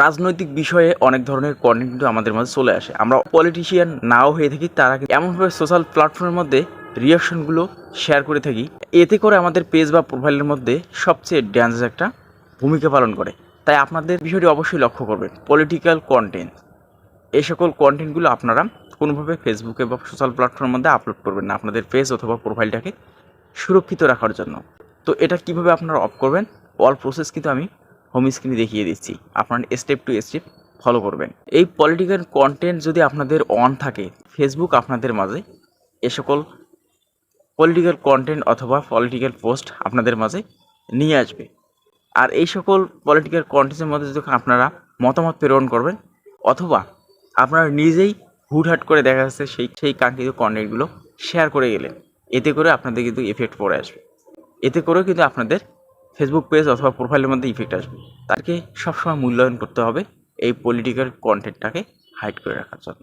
রাজনৈতিক বিষয়ে অনেক ধরনের কন্টেন্ট কিন্তু আমাদের মাঝে চলে আসে। আমরা পলিটিশিয়ান নাও হয়ে থাকি, তারা কিন্তু এমনভাবে সোশ্যাল প্ল্যাটফর্মের মধ্যে রিয়াকশনগুলো শেয়ার করে থাকি। এতে করে আমাদের পেজ বা প্রোফাইলের মধ্যে সবচেয়ে ড্যান্স একটা ভূমিকা পালন করে। তাই আপনাদের বিষয়টি অবশ্যই লক্ষ্য করবেন। পলিটিক্যাল কন্টেন্ট এই সকল কন্টেন্টগুলো আপনারা কোনোভাবে ফেসবুকে বা সোশ্যাল প্ল্যাটফর্মের মধ্যে আপলোড করবেন না, আপনাদের পেজ অথবা প্রোফাইলটাকে সুরক্ষিত রাখার জন্য। তো এটা কীভাবে আপনারা অফ করবেন? অল প্রসেস কিন্তু আমি হোম স্ক্রিনে দেখিয়ে দিচ্ছি। আপনারা স্টেপ টু স্টেপ ফলো করবেন। এই পলিটিক্যাল কন্টেন্ট যদি আপনাদের অন থাকে ফেসবুক আপনাদের মাঝে, এ সকল পলিটিক্যাল কন্টেন্ট অথবা পলিটিক্যাল পোস্ট আপনাদের মাঝে নিয়ে আসবে। আর এই সকল পলিটিক্যাল কন্টেন্টের মধ্যে যখন আপনারা মতামত প্রেরণ করবেন, অথবা আপনারা নিজেই হুটহাট করে দেখা যাচ্ছে সেই সেই কাঙ্ক্ষিত কন্টেন্টগুলো শেয়ার করে গেলেন, এতে করে আপনাদের কিন্তু এফেক্ট পড়ে আসবে। এতে করেও কিন্তু আপনাদের ফেসবুক পেজ অথবা প্রোফাইলের মধ্যে ইফেক্ট আসবে। তাকে সবসময় মূল্যায়ন করতে হবে এই পলিটিক্যাল কন্টেন্টটাকে হাইড করে রাখার জন্য।